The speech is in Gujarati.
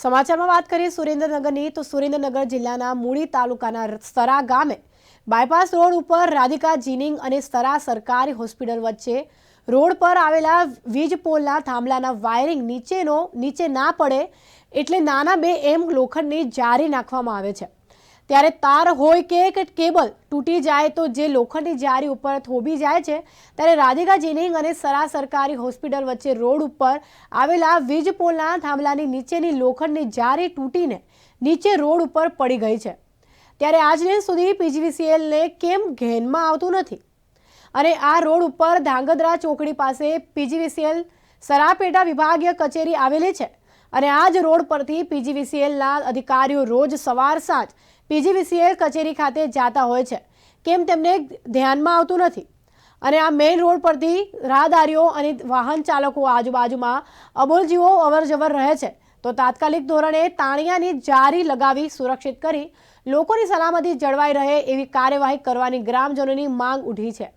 સમાચારમાં વાત કરીએ સુરેન્દ્રનગરની, તો સુરેન્દ્રનગર જિલ્લાના મૂળી તાલુકાના સરા ગામે બાયપાસ રોડ ઉપર રાધિકા જીનિંગ અને સરા સરકારી હોસ્પિટલ વચ્ચે રોડ પર આવેલા વીજ પોલના થાંભલાના વાયરિંગ નીચેનો, નીચે ના પડે એટલે નાના બે એમ લોખંડની જારી નાખવામાં આવે છે. ત્યારે તાર હોય કે કેબલ તૂટી જાય તો જે લોખંડની જારી ઉપર થોભી જાય છે, ત્યારે રાધિકા જીનિંગ અને સરા સરકારી હોસ્પિટલ વચ્ચે રોડ ઉપર આવેલા વીજ પોલના થાંભલાની નીચેની લોખંડની જારી તૂટીને નીચે રોડ ઉપર પડી ગઈ છે. ત્યારે આજને સુધી પીજીવીસીએલને કેમ ઘેનમાં આવતું નથી? અને આ રોડ ઉપર ધાંગધ્રા ચોકડી પાસે પીજીવીસીએલ સરાપેટા વિભાગીય કચેરી આવેલી છે. અને આ જ રોડ પરથી પીજીવીસીએલના અધિકારીઓ રોજ સવાર સાંજ પીજીવીસીએલ કચેરી ખાતે જાતા હોય છે. કેમ તેમને ધ્યાનમાં આવતું નથી? અને આ મેઇન રોડ પરથી રાહદારીઓ અને વાહન ચાલકો આજુબાજુમાં અબોલજીવો અવરજવર રહે છે. તો તાત્કાલિક ધોરણે તાણિયાની જારી લગાવી સુરક્ષિત કરી લોકોની સલામતી જળવાઈ રહે એવી કાર્યવાહી કરવાની ગ્રામજનોની માંગ ઉઠી છે.